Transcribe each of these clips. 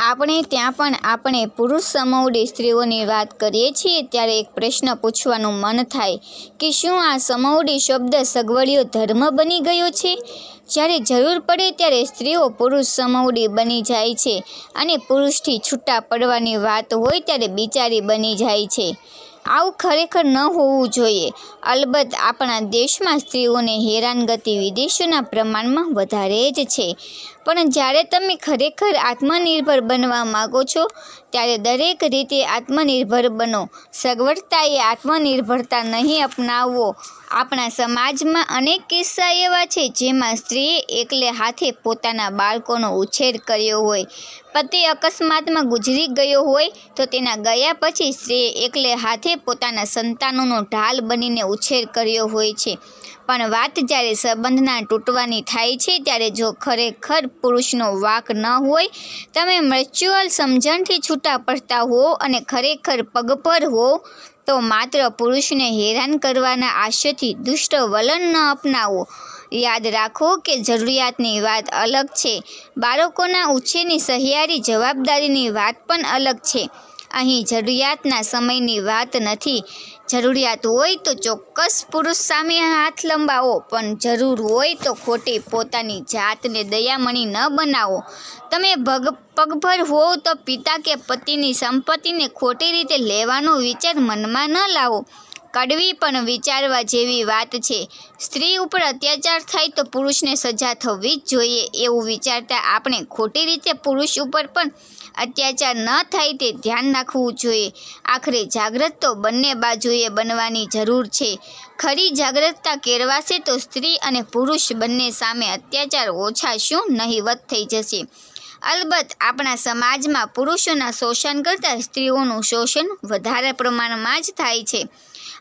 આપણે ત્યાં પણ આપણે પુરુષ સમૌડી સ્ત્રીઓની વાત કરીએ છીએ ત્યારે એક પ્રશ્ન પૂછવાનું મન થાય કે શું આ સમૌડી શબ્દ સગવડિયો ધર્મ બની ગયો છે? જ્યારે જરૂર પડે ત્યારે સ્ત્રીઓ પુરુષ સમૌડી બની જાય છે અને પુરુષથી છૂટા પડવાની વાત હોય ત્યારે બિચારી બની જાય છે. આવું ખરેખર ન હોવું જોઈએ. અલબત્ત, આપણા દેશમાં સ્ત્રીઓને હેરાનગતિ વિદેશોના પ્રમાણમાં વધારે જ છે. પણ જ્યારે તમે ખરેખર આત્મનિર્ભર બનવા માગો છો, ત્યારે દરેક રીતે આત્મનિર્ભર બનો. સગવડતાએ આત્મનિર્ભરતા નહીં અપનાવવો. આપણા સમાજમાં અનેક કિસ્સા એવા છે જેમાં સ્ત્રીએ એકલે હાથે પોતાના બાળકોનો ઉછેર કર્યો હોય. પતિ અકસ્માતમાં ગુજરી ગયો હોય તો તેના ગયા પછી સ્ત્રીએ એકલે હાથે પોતાના સંતાનોનો ઢાલ બનીને ઉછેર કર્યો હોય છે. પણ વાત જ્યારે સંબંધના તૂટવાની થાય છે ત્યારે જો ખરેખર પુરુષનો વાક ન હોય, તમે મ્યુચ્યુઅલ સમજણથી છૂટા પડતા હો અને ખરેખર પગભર હો, તો માત્ર પુરુષને હેરાન કરવાના આશયથી દુષ્ટ વલણ ન અપનાવો. યાદ રાખો કે જરૂરિયાતની વાત અલગ છે. બાળકોના ઉછેરની સહિયારી જવાબદારીની વાત પણ અલગ છે. અહીં જરૂરિયાતના સમયની વાત નથી. જરૂરિયાત હોય તો ચોક્કસ પુરુષ સામે હાથ લંબાવો, પણ જરૂર હોય તો ખોટી પોતાની જાતને દયામણી ન બનાવો. તમે ભગ, પગભર હોવ તો પિતા કે પતિની સંપત્તિને ખોટી રીતે લેવાનો વિચાર મનમાં ન લાવો. કડવી પણ વિચારવા જેવી વાત છે. સ્ત્રી ઉપર અત્યાચાર થાય તો પુરુષને સજા થવી જ જોઈએ એવું વિચારતા આપણે ખોટી રીતે પુરુષ ઉપર પણ અત્યાચાર ન થાય તે ધ્યાન રાખવું જોઈએ. આખરે જાગૃત તો બંને બાજુએ બનવાની જરૂર છે. ખરી જાગૃતતા કેળવાશે તો સ્ત્રી અને પુરુષ બંને સામે અત્યાચાર ઓછા શું નહીવત થઈ જશે. અલબત્ત આપણા સમાજમાં પુરુષોના શોષણ કરતાં સ્ત્રીઓનું શોષણ વધારે પ્રમાણમાં જ થાય છે.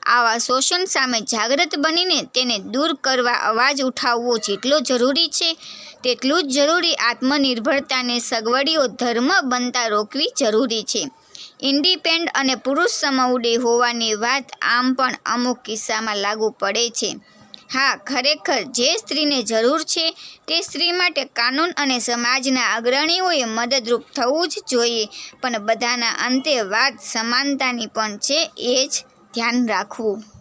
આવા શોષણ સામે જાગૃત બનીને તેને દૂર કરવા અવાજ ઉઠાવવો જેટલો જરૂરી છે, તેટલું જ જરૂરી આત્મનિર્ભરતાને સગવડીઓ ધર્મ બનતા રોકવી જરૂરી છે. ઇન્ડિપેન્ડ અને પુરુષ સમઉડે હોવાની વાત આમ પણ અમુક કિસ્સામાં લાગુ પડે છે. હા, ખરેખર જે સ્ત્રીને જરૂર છે તે સ્ત્રી માટે કાનૂન અને સમાજના અગ્રણીઓએ મદદરૂપ થવું જ જોઈએ. પણ બધાના અંતે વાત સમાનતાની પણ છે, એ જ ધ્યાન રાખવું.